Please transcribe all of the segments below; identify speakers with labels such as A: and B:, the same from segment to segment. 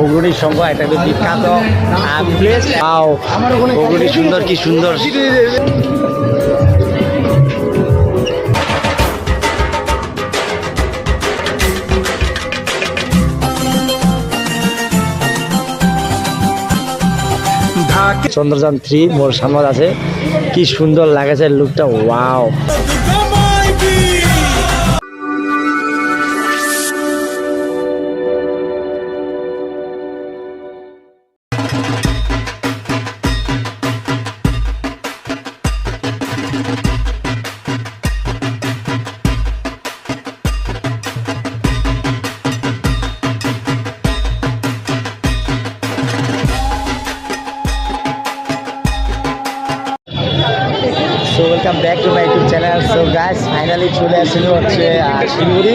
A: অগ্রণী সংঘ একটা খুব বিখ্যাত। অগ্রণী সুন্দর কি সুন্দর। চন্দ্রযান থ্রি মোর সামনে আছে। কি সুন্দর লাগেছে লুকটা wow so welcome back to my YouTube channel so guys finally চলে আসছিল হচ্ছে শিলিগুড়ি।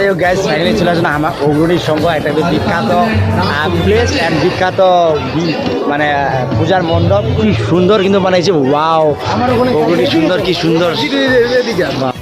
A: যাই হোক গ্যাস ফাইনালি চলে আসুন আমার অগ্রণীর সংঘ একটা বিখ্যাত প্লেস অ্যান্ড বিখ্যাত মানে পূজার মণ্ডপ। কি সুন্দর কিন্তু বানাইছে ওয়াও অগ্রণী সুন্দর কি সুন্দর। বাহ।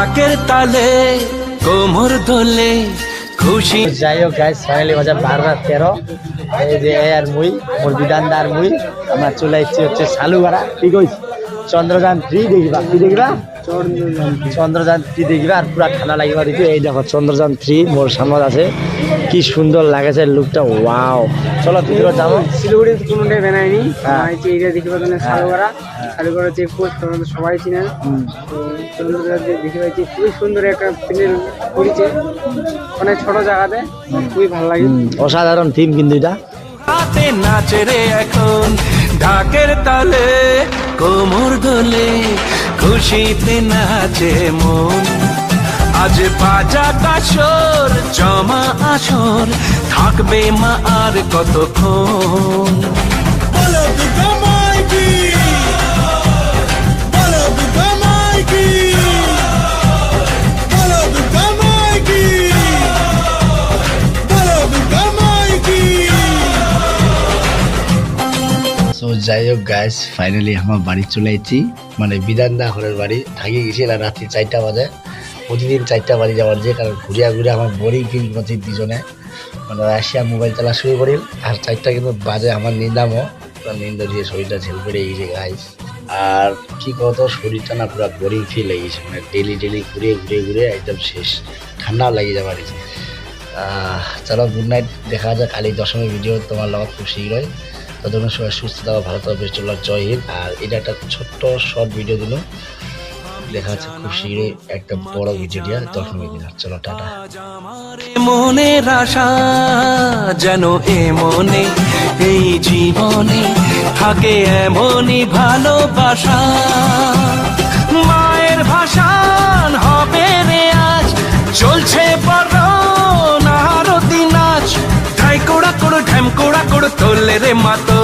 B: ঢাকের তালে, কোমর দোলে খুশি।
A: যাই হোক গাইস ফাইনালি বাজার বারবার তেরো। এই যে এর মুই, মোর বিধানদার মুই। আমার চলে এসেছি হচ্ছে সালুগাড়া কি কইস? চন্দ্রযান থ্রি দেখবা কি দেখিবা? চন্দ্রযান থ্রি দেখিবা আর পুরা ঠান্ডা লাগিবা দেখি। এই দেখো চন্দ্রযান থ্রি মোর সামনে আছে। কি সুন্দর লাগেছে লুকটা ওয়াও চলো ভিতরে যাব।
C: শিলিগুড়ি কোনোটাই বানায়নি
A: হ্যাঁ।
C: হচ্ছে এইটা দেখি পাচ্ছেন সালুগড়া সালুগড়া চেকপোস্ট তোমরা তো সবাই চিনেন
A: হুম।
C: তো চন্দ্রদা দেখি পাচ্ছি খুবই সুন্দর একটা প্লেন করেছে অনেক ছোট জায়গাতে খুবই ভালো লাগে
A: অসাধারণ থিম কিন্তু এটা।
B: নাচে রে এখন। ঢাকের তালে, কোমর দোলে, খুশিতে নাচে মন। আজ বাজা কাসর জমা আসর, থাকবে মা আর কতক্ষণ?
A: যাই হোক গাইস ফাইনালি আমার বাড়ি চলে এসেছি। মানে বিধানদা ঘরের বাড়ি। থাকি গেছিলাম রাত্রি চারটা বাজে। প্রতিদিন চারটা বাজে যাওয়ার যে, কারণ ঘুরিয়া ঘুরে আমার বোরিং ফিল করছি দুজনে মানে রাশিয়া মোবাইল চালা শুরু করি। আর চারটা কিন্তু বাজে আমার নিন্দামও নিন্দা দিয়ে শরীরটা ঝেল পেড়ে গেছে গাইস আর কি কত শরীরটা না পুরো বোরিং ফিল হয়ে গেছে। মানে ডেলি ডেলি ঘুরে ঘুরে ঘুরে একদম শেষ। ঠান্ডাও লাগে যাবার চলো গুড নাইট দেখা যাক কালি দশমী ভিডিও তোমার লগত খুব শীঘ্রই। ততক্ষণ সবাই সুস্থ থাকো, ভালো থাকো বেস্ট লাগ জয় হিন্দ। আর এটা একটা ছোট্ট, শর্ট ভিডিও দিল। দেখা যাচ্ছে খুব শীঘ্রই একটা বড় ভিডিও দিয়া দশমী দিন চলো, টাটা।
B: মনের আশা যেন এ মনে, এই জীবনে থাকে এমনই ভালোবাসা। মায়ের ভাষান হবে রে আজ, চলছে বড় নারতি নাচ। ঢাই কোড়া কোড়, ঢ্যাম কোড়া কোড়, তোলে রে মাতন